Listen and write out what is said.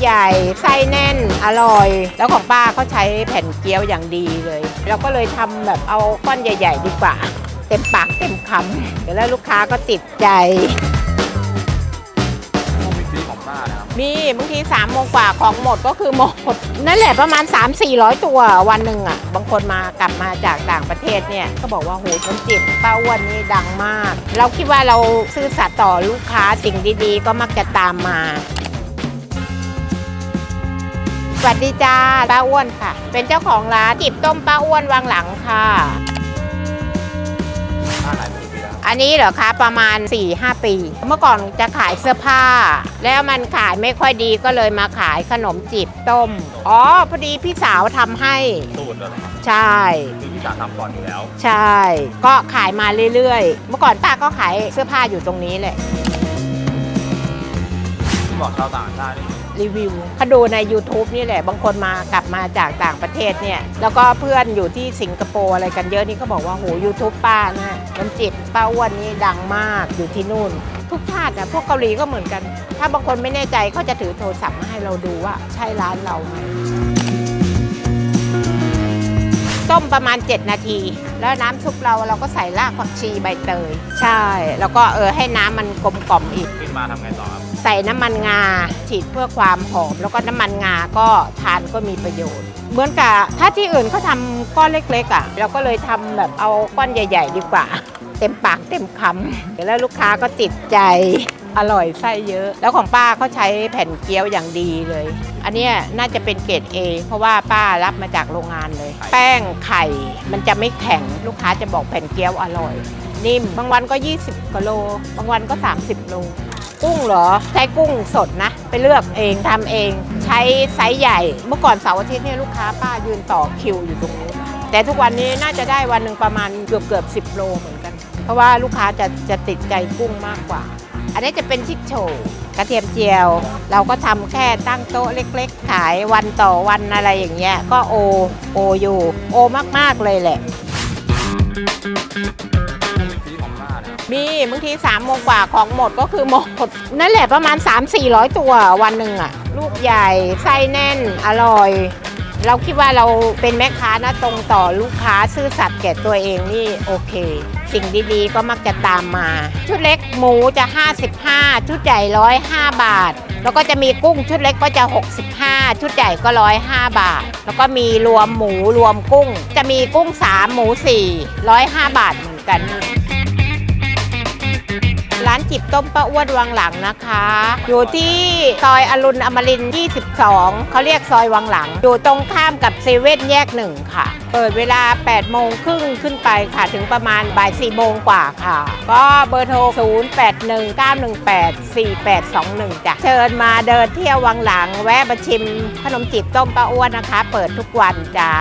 ใหญ่ ไส้แน่น อร่อย แล้วของป้าเขาใช้แผ่นเกี๊ยวอย่างดีเลย เราก็เลยทำแบบเอาก้อนใหญ่ ๆ ดีกว่า เต็มปากเต็มคำเดี๋ยวแล้วลูกค้าก็ติดใจโมบิซี่ของป้านะครับมีบางที3ามโมงกว่าของหมดก็คือหมด นั่นแหละประมาณ 3 4 0 0 ตัววันหนึ่งอะ บางคนมากลับมาจากต่างประเทศเนี่ย ก็บอกว่าโหขนมจีบป้าอ้วนนี่ดังมาก เราคิดว่าเราซื่อสัตย์ต่อลูกค้าสิ่งดีๆ ก็มักจะตามมา สวัสดีจ้าป้าอ้วนค่ะ เป็นเจ้าของร้านจีบต้มป้าอ้วนวางหลังค่ะป้าขายมากี่ปีแล้วครับอันนี้เหรอคะประมาณ 4-5 ปี เมื่อก่อนจะขายเสื้อผ้า แล้วมันขายไม่ค่อยดีก็เลยมาขายขนมจีบต้ม อ๋อ พอดีพี่สาวทำให้ สูตรเลยครับใช่ คือพี่สาวทำก่อนอยู่แล้ว ใช่ ก็ขายมาเรื่อยๆ เมื่อก่อนป้าก็ขายเสื้อผ้าอยู่ตรงนี้แหละที่บอกชาวต่างชาตินี่ รีวิวเขาดูใน YouTube นี่แหละ บางคนมากลับมาจากต่างประเทศเนี่ย แล้วก็เพื่อนอยู่ที่สิงคโปร์อะไรกันเยอะนี่ก็บอกว่าโห YouTube ป้านะน้ำจิบป้าอ้วนนี่ดังมากอยู่ที่นู่น ทุกชาตินะพวกเกาหลีก็เหมือนกัน ถ้าบางคนไม่แน่ใจเขาจะถือโทรศัพท์มาให้เราดูว่าใช่ร้านเราไหม ต้มประมาณ 7 นาที แล้วน้ำซุปเราเราก็ใส่รากผักชีใบเตย ใช่ แล้วก็เออให้น้ำมันกลมกล่อมอีก ขึ้นมาทำไงต่อครับใส่น้ำมันงาฉีดเพื่อความหอม แล้วก็น้ำมันงาก็ทานก็มีประโยชน์ เหมือนกับถ้าที่อื่นเขาทำก้อนเล็กๆอะเราก็เลยทำแบบเอาก้อนใหญ่ ๆ ดีกว่า เต็มปากเต็มคำเดี๋ยวแล้วลูกค้าก็ติดใจ อร่อยไส้เยอะ แล้วของป้าเขาใช้แผ่นเกี๊ยวอย่างดีเลย อันเนี้ยน่าจะเป็นเกรด A เพราะว่าป้ารับมาจากโรงงานเลย แป้งไข่มันจะไม่แข็งลูกค้าจะบอกแผ่นเกี๊ยวอร่อย นิ่ม บางวันก็ 20กิโล บางวันก็ 30โลกุ้งเหรอ ใช้กุ้งสดนะ ไปเลือกเองทำเอง ใช้ไซส์ใหญ่ เมื่อก่อนเสาร์อาทิตย์เนี่ยลูกค้าป้ายืนต่อคิวอยู่ตรงนี้แต่ทุกวันนี้น่าจะได้วันหนึ่งประมาณเกือบเกือบสิบโลเหมือนกัน เพราะว่าลูกค้าจะจะติดใจกุ้งมากกว่า อันนี้จะเป็นชิคโชว์กระเทียมเจียว เราก็ทำแค่ตั้งโต๊ะเล็ก ๆ ขายวันต่อวันอะไรอย่างเงี้ยก็โอโออยู่โอมากๆเลยแหละมีบมีบางที3ามโมงกว่าของหมดก็คือหมด นั่นแหละประมาณ 3 4 0 0 ตัววันหนึ่งอะลูกใหญ่ไส้แน่นอร่อย เราคิดว่าเราเป็นแม่ค้านะตรงต่อลูกค้าซื่อสัตย์แก่ตัวเองนี่โอเค สิ่งดีๆก็มักจะตามมา ชุดเล็กหมูจะ 55 ชุดใหญ่105บาท แล้วก็จะมีกุ้งชุดเล็กก็จะ 65 ชุดใหญ่ก็105บาท แล้วก็มีรวมหมูรวมกุ้ง จะมีกุ้ง 3 หมู4 105 บาทเหมือนกัน ร้านจิบต้มป้าอ้วนวังหลังนะคะ อยู่ที่ซอยอรุณอมรินทร์22 เขาเรียกซอยวังหลัง อยู่ตรงข้ามกับเซเว่นแยกหนึ่งค่ะ เปิดเวลา 8 โมงครึ่งขึ้นไปค่ะ ถึงประมาณบ่าย 4 โมงกว่าค่ะ ก็เบอร์โทร 0819184821 จ้ะ เชิญมาเดินเที่ยววังหลัง แวะมาชิมขนมจีบต้มป้าอ้วนนะคะ เปิดทุกวันจ้า